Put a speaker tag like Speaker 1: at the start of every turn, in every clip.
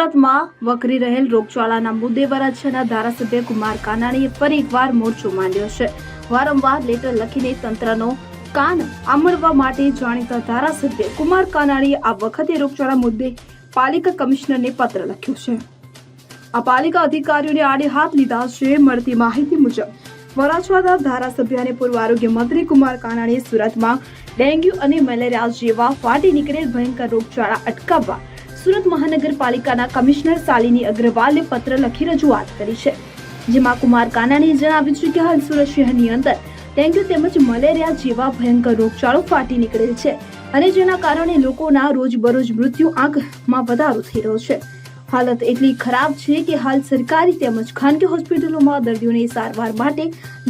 Speaker 1: સુરતમાં વકરી રહેલ રોગચાળાના મુદ્દે વરાછાના ધારાસભ્ય કુમાર કાનાણીએ ફરી એકવાર મોરચો માંડ્યો છે. વારંવાર લેટર લખીને તંત્રનો કાન આંબળવા માટે જાણીતા ધારાસભ્ય કુમાર કાનાણીએ આ વખતે રોગચાળા મુદ્દે પાલિકા કમિશનરને પત્ર લખ્યો છે. આ પાલિકા અધિકારીઓને આડે હાથ લીધા છે મળતી માહિતી મુજબ વરાછવાના ધારાસભ્ય અને પૂર્વ આરોગ્ય મંત્રી કુમાર કાનાણીએ સુરતમાં ડેન્ગ્યુ અને મેલેરિયા જેવા ફાટી નીકળેલ ભયંકર રોગચાળા અટકાવવા સુરત મહાનગરપાલિકાના કમિશનર શાલિની અગ્રવાલે પત્ર લખી રજૂઆત કરી છે, જેમાં કુમાર કાનાણીએ જણાવ્યું છે કે હાલ સુરત શહેરની અંદર ડેન્ગ્યુ તેમજ મલેરિયા જેવા ભયંકર રોગચાળો ફાટી નીકળેલ છે અને જેના કારણે લોકોના રોજબરોજ મૃત્યુ આંકમાં વધારો થઈ રહ્યો છે. હાલત એટલી ખરાબ છે કે હાલ સરકારી તેમજ ખાનગી હોસ્પિટલોમાં દર્દીઓને સારવાર માટે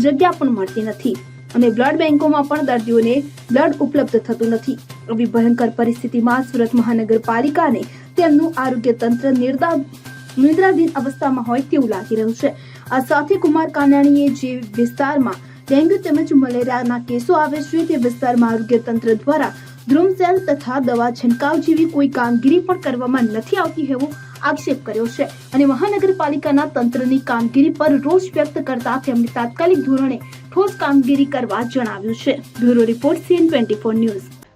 Speaker 1: જગ્યા પણ મળતી નથી અને બ્લડ બેંકોમાં પણ દર્દીઓને બ્લડ ઉપલબ્ધ થતું નથી. આવી ભયંકર પરિસ્થિતિમાં સુરત મહાનગરપાલિકાને તેમનું આરોગ્ય તંત્ર નિર્દા નિદ્રાધીન અવસ્થામાં હોય તેવું લાગી રહ્યું છે. આ સાથે કુમાર કાનાણીએ જે વિસ્તારમાં ડેન્ગ્યુ તેમજ મલેરિયાના કેસો આવે છે, તે વિસ્તારમાં આરોગ્ય તંત્ર દ્વારા ધ્રુમ સેલ તથા દવા છંટકાવ જેવી કોઈ કામગીરી પણ કરવામાં નથી આવતી એવો આક્ષેપ કર્યો છે. અને મહાનગરપાલિકાના તંત્રની કામગીરી પર રોષ વ્યક્ત કરતા તેમણે તાત્કાલિક ધોરણે ઠોસ કામગીરી કરવા જણાવ્યું છે. Bureau report CN twenty four news.